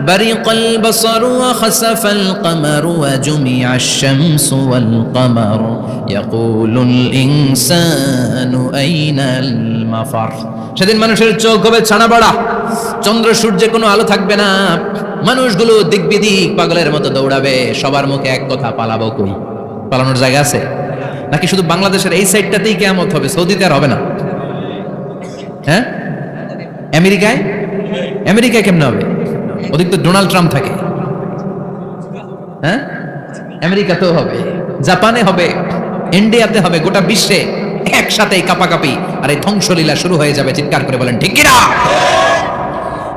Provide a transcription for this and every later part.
برق البصر وخسف القمر وجمع الشمس والقمر يقول الإنسان أين المفر সেদিন মানুষের চোখ হবে ছানা বড়া চন্দ্র সূর্যে কোনো আলো থাকবে না মানুষগুলো দিক বিদিক পাগলের মতো দৌড়াবে সবার মুখে এক কথা পালাবো কই পালানোর জায়গা আছে নাকি শুধু বাংলাদেশের এই সাইডটাতেই কেমন হবে সৌদিতে আর হবে না হ্যাঁ আমেরিকায় আমেরিকায় কেমন হবে ওদিক তো ডোনাল্ড ট্রাম্প থাকে। হ্যাঁ? আমেরিকাতেও হবে, জাপানে হবে, ইন্ডিয়াতে হবে, গোটা বিশ্বে একসাথে কাপাকাপি। আর এই ধ্বংসলীলা শুরু হয়ে যাবে, চিৎকার করে বলেন, ঠিক কিনা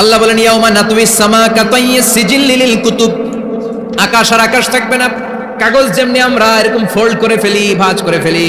আল্লাহ বলেন, ইয়াউমা নাতুইস সামা কাতাইয়িস সিজিল লিল কুতুব। আকাশ আর আকাশ থাকবে না, কাগজ যেমনি আমরা এরকম ফোল্ড করে ফেলি, ভাঁজ করে ফেলি।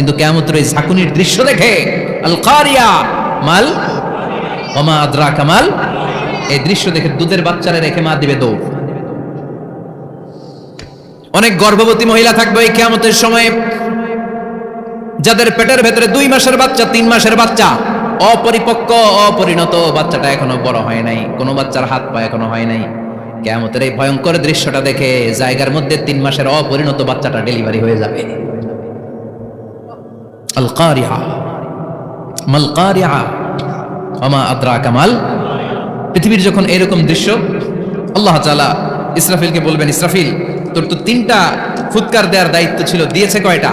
কিন্তু কেমতের এই ঝাঁকুনির দৃশ্য দেখে আল কারিয়া মাল ওমা আদ্রা কামাল এই দৃশ্য দেখে দুধের বাচ্চারে রেখে মা দিবে দৌড়। অনেক গর্ভবতী মহিলা থাকবে এই কেয়ামতের সময়ে, যাদের পেটের ভেতরে দুই মাসের বাচ্চা, তিন মাসের বাচ্চা, অপরিপক্ক, অপরিণত বাচ্চাটা এখনও বড় হয় নাই, কোনো বাচ্চার হাত পা এখনও হয় নাই। কেমতের এই ভয়ঙ্কর দৃশ্যটা দেখে জায়গার মধ্যে তিন মাসের অপরিণত বাচ্চাটা ডেলিভারি হয়ে যাবে। আল কারিয়া মাল আমা আদ্রা কামাল পৃথিবীর যখন এরকম দৃশ্য, আল্লাহ তাআলা ইসরাফিলকে বলবেন, ইসরাফিল, তোর তো তিনটা ফুৎকার দেওয়ার দায়িত্ব ছিল, দিয়েছে কয়টা?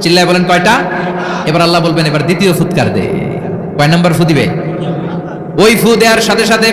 চিল্লায় বলেন, কয়টা? এবার আল্লাহ বলবেন, এবার দ্বিতীয় ফুৎকার দে। কয় নাম্বার ফু দিবে? ওই ফু দেওয়ার সাথে সাথে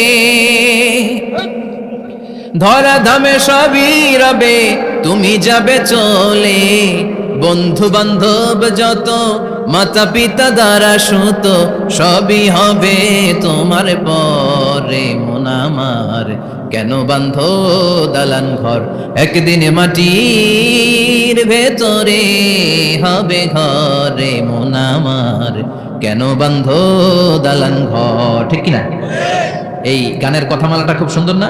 ধরা ধামে সবই রবে, তুমি যাবে চলে। বন্ধু বান্ধব যত মাতা পিতা দ্বারা সুত, সবই হবে তোমার পরে মোনামার কেন বান্ধ দালান ঘর, একদিন মাটির ভেতরে হবে ঘরে মোনামার কেন বান্ধ দালান ঘর, ঠিক না এই গানের কথামালাটা খুব সুন্দর না?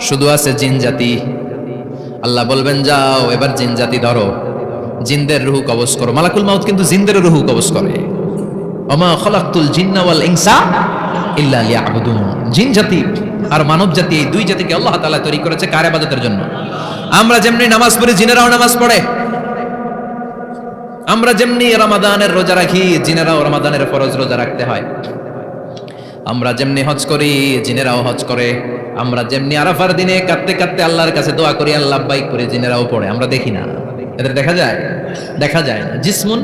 শুধু আছে জিন জাতি। আল্লাহ বলবেন, যাও, এবার জিন জাতি ধরো। জিনদের রুহু কবজ করো। মালাকুল মাউত কিন্তু জিনদের রুহু কবজ করে। অমা খলাক্তুল জিন্না ওয়াল ইনসা ইল্লা লিয়াবুদুন। জিন জাতি আর মানব জাতি, এই দুই জাতিকে আল্লাহ তাআলা তৈরি করেছে কার ইবাদতের জন্য? আমরা যেমনি নামাজ পড়ি, জিনেরাও নামাজ পড়ে। আমরা যেমনি রমাদানের রোজা রাখি, জিনেরাও রমাদানের ফরজ রোজা রাখতে হয়। আমরা যেমনি হজ করি, জিনেরাও হজ করে। আমরা যেমনি আরাফার দিনে কাঁদতে কাঁদতে আল্লাহর কাছে দোয়া করি, আল্লাহ বাইক করে জিনেরাও পড়ে, আমরা দেখি না। এদের দেখা যায়? দেখা যায় না। জিসমুন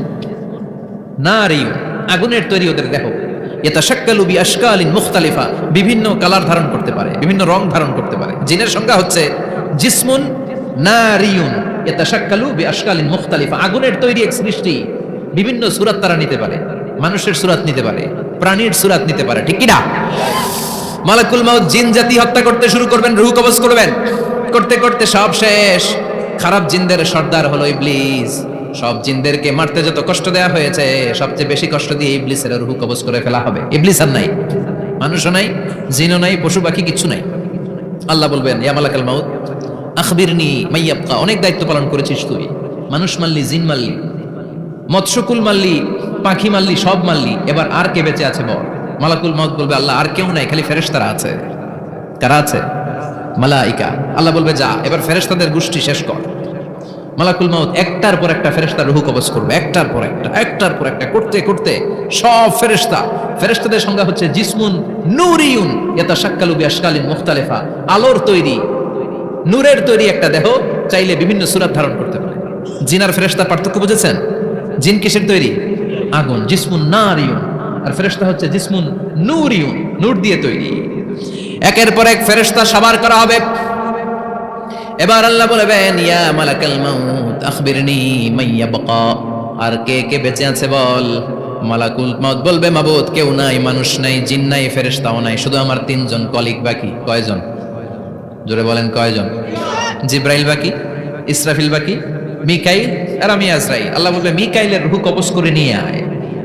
না রিউ আগুনের তৈরি ওদের দেখো এটা শাক্কালুবি আশকালিন মুখতালিফা, বিভিন্ন কালার ধারণ করতে পারে, বিভিন্ন রং ধারণ করতে পারে। জিনের সংখ্যা হচ্ছে জিসমুন না রিউন এটা শাক্কালু বি আশকালিন মুখতালিফা। আগুনের তৈরি এক সৃষ্টি বিভিন্ন সুরাত তারা নিতে পারে, মানুষের সুরাত নিতে পারে, প্রাণীর সুরাত নিতে পারে, ঠিক কিনা মালাকুল মাউত জিন জাতি হত্যা করতে শুরু করবেন, রুহ কবজ করবেন। করতে করতে সব শেষ। খারাপ জিনদের সর্দার হলো ইবলিস। সব জিনদেরকে মারতে যত কষ্ট দেয়া হয়েছে, সবচেয়ে বেশি কষ্ট দিয়ে ইবলিসের রুহ কবজ করে ফেলা হবে। ইবলিস আর নাই। মানুষও নাই, জিনও নাই, পশু পাখি কিছু নাই। আল্লাহ বলবেন, ইয়া মালাকাল মাউত, আখবিরনি মাইয়াবকা। অনেক দায়িত্ব পালন করেছিস তুই। মানুষ মারলি, জিন মারলি, মৎস্যকুল মারলি, পাখি মারলি, সব মারলি। এবার আর কে বেঁচে আছে বল? মালাকুল মাউত বলবে, আল্লাহ, আর কেউ নাই, খালি ফেরেশতারা আছে। কারা আছে? মালাইকা। আল্লাহ বলবে, যা, এবার ফেরেশতাদের গোষ্ঠী শেষ কর। মালাকুল মাউত একটার পর একটা ফেরেশতা রুহু কবজ করবে, একটার পর একটা, একটার পর একটা, করতে করতে সব ফেরেশতা। ফেরেশতাদের সংজ্ঞা হচ্ছে জিসমুন নূরিউন এটা শাক্কালু বিআশকালিন মুখতালিফা। আলোর তৈরি, নূরের তৈরি একটা দেহ চাইলে বিভিন্ন সুরাত ধারণ করতে পারে। জিনার ফেরেশতার পার্থক্য বুঝেছেন? জিন কিসের তৈরি? আগুন, জিসমুন নারিউন আর ফেরেশতা হচ্ছে জিসমুন নূর দিয়ে তৈরি। একের পর এক ফেরেশতা সাবার করা হবে। এবার আল্লাহ বলবেন ইয়া মালাকাল মাউত, আখবিরনি মাইয়া আর কে কে বেঁচে আছে বল? মালাকুল মাউত বলবে, মাবুদ, কেউ নাই, মানুষ নাই, জিন নাই, ফেরেশতাও নাই, শুধু আমার তিনজন কলিগ বাকি। কয়জন? জোরে বলেন, কয়জন? জিব্রাইল বাকি, ইসরাফিল বাকি, মিকাইল আর আমি আজরাইল। আল্লাহ বলবে, মিকাইলের রুহ কবজ করে নিয়ে আয়।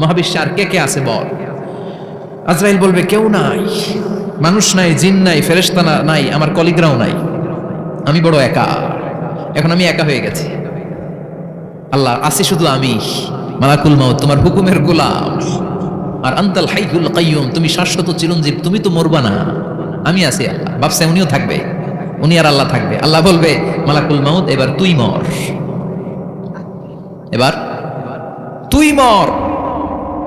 মহাবিশ্বে আর কে কে আছে বল? আজরাইল বলবে, কেউ নাই। মানুষ নাই, জিন নাই, ফেরেশতা না- নাই, আমার কলিগরাও নাই। আমি বড় একা। এখন আমি একা হয়ে গেছি। আল্লাহ আসি শুধু আমি। মালাকুল মাউত, তোমার হুকুমের গোলাম। আর আন্তাল হাইহুল কাইয়ুম, তুমি শাশ্বত চিরঞ্জীব, তুমি তো মরবা না। আমি আছি আল্লাহ। ভাবছে উনিও থাকবে। উনি আর আল্লাহ থাকবে। আল্লাহ বলবে, মালাকুল মাউত, এবার তুই মর। এবার? তুই মর।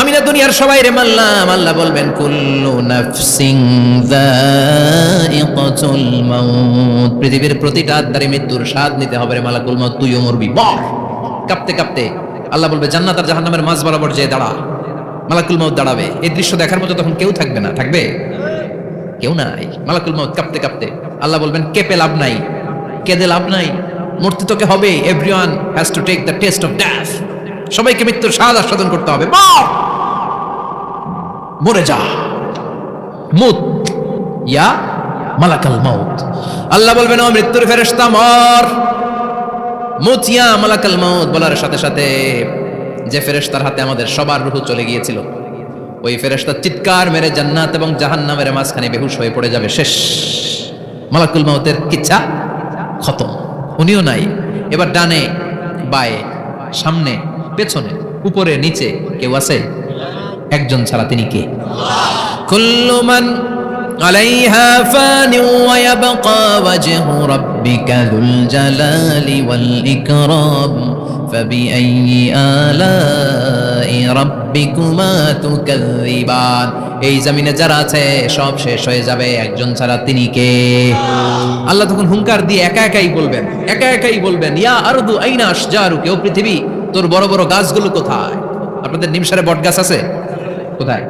আমি না দুনিয়ার সবাই রে মাল্লাম আল্লাহ বলবেন, কুল্লু নাফসিং যায়িকাতুল মাউত। পৃথিবীর প্রতিটা আত্মারে মৃত্যুর স্বাদ নিতে হবে রে মালাকুল মাউত, তুইও মরবি, মর। কাঁপতে কাঁপতে আল্লাহ বলবে, জান্নাত আর জাহান্নামের মাঝ বরাবর যে দাঁড়া, মালাকুল মাউত দাঁড়াবে। এই দৃশ্য দেখার মতো তখন কেউ থাকবে না, থাকবে? কেউ নাই। মালাকুল মাউত কাঁপতে কাঁপতে আল্লাহ বলবেন, কেঁপে লাভ নাই, কেঁদে লাভ নাই, মরতে তোকে হবে, everyone has to take the test of death সবাইকে মৃত্যুর স্বাদ আস্বাদন করতে হবে, মর! মরে যা। মুত। ইয়া মালাকাল মাউত। আল্লাহ বলবেন, ও মৃত্যুর ফেরেশতা, মর। মুত, ইয়া মালাকাল মাউত বলার সাথে সাথে যে ফেরেশতার হাতে আমাদের সবার রুহ চলে গিয়েছিল, ওই ফেরেশতা চিৎকার মেরে জান্নাত এবং জাহান্নামের মাঝখানে বেহুশ হয়ে পড়ে যাবে। শেষ। মালাকুল মাউতের কিচ্ছা খতম। উনিও নাই। এবার ডানে, বায়ে, সামনে, পেছনে, উপরে, নিচে কেউ আছে? একজন ছাড়া তিনি কে? এই জমিনে যারা আছে, সব শেষ হয়ে যাবে। একজন ছাড়া তিনি কে? আল্লাহ তখন হুঙ্কার দিয়ে একা একাই বলবেন, একা একাই বলবেন, ইয়া আরদু যা আশজারু কেউ পৃথিবী, তোর বড় বড় গাছগুলো কোথায়? আপনাদের নিমসারে বট গাছ আছে? কোথায়?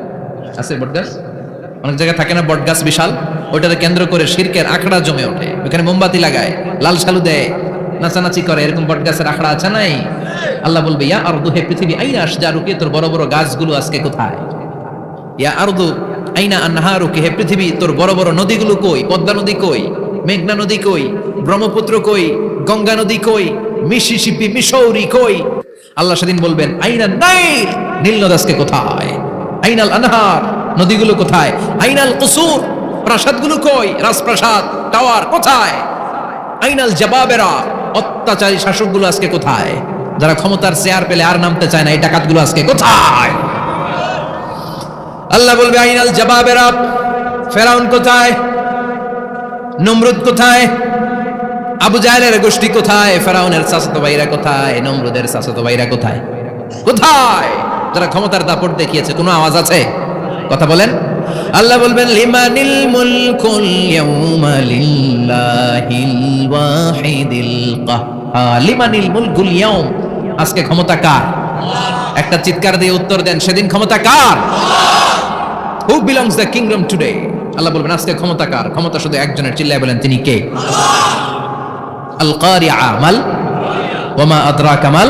আছে বট গাছ? অনেক জায়গায় থাকে না বট গাছ বিশাল? ওইটাকে কেন্দ্র করে শিরকের আখড়া জমে ওঠে। ওখানে মোমবাতি লাগায়, লাল সালু দেয়, নাচানাচি করে। এরকম বট গাছের আখড়া আছে নাই? আল্লাহ বলবে, ইয়া আরদু, হে পৃথিবী, আইনা আশজারুকে? তোর বড় বড় গাছগুলো আজকে কোথায়? ইয়া আরদু, আইনা আনহারুকে? হে পৃথিবী, তোর বড় বড় নদীগুলো কই? পদ্মা নদী কই? মেঘনা নদী কই? ব্রহ্মপুত্র কই? গঙ্গা নদী কই? মিসিসিপি মিসৌরি কই? আল্লাহ সেদিন বলবেন, আইনা নাইল নীল নদ আজকে কোথায়? আইনাল আনহার, নদীগুলো কোথায়? আইনাল কুসুর, প্রাসাদগুলো কই? রাজপ্রাসাদ, টাওয়ার কোথায়? আইনাল জবাবেরা, অত্যাচারী শাসকগুলো আজকে কোথায়? যারা ক্ষমতার চেয়ার পেলে আর নামতে চায় না, এই ডাকাতগুলো আজকে কোথায়? আল্লাহ বলবে, আইনাল জবাবেরা, ফেরাউন কোথায়? নমরুদ কোথায়? আবু জাহেলের গোষ্ঠী কোথায়? ফেরাউনের চাচাতো ভাইরা কোথায়? নমরুদের চাচাতো ভাইরা কোথায়? কোথায়? যারা ক্ষমতার দাপট দেখিয়েছে, কোনো আওয়াজ আছে? কথা বলেন। আল্লাহ বলবেন, লিমানিল মুলকুল ইয়াউমা লিল্লাহিল ওয়াহিদিল কাহ্হার। লিমানিল মুলকুল ইয়াউম, আজকে ক্ষমতা কার? একটা চিৎকার দিয়ে উত্তর দেন, সেদিন ক্ষমতা কার? Who belongs the kingdom today আল্লাহ বলবেন, আজকে ক্ষমতা কার? ক্ষমতা শুধু একজনের, চিল্লায় বলেন, তিনি কে? আল কারিআ মাল ওমা আদরা কামাল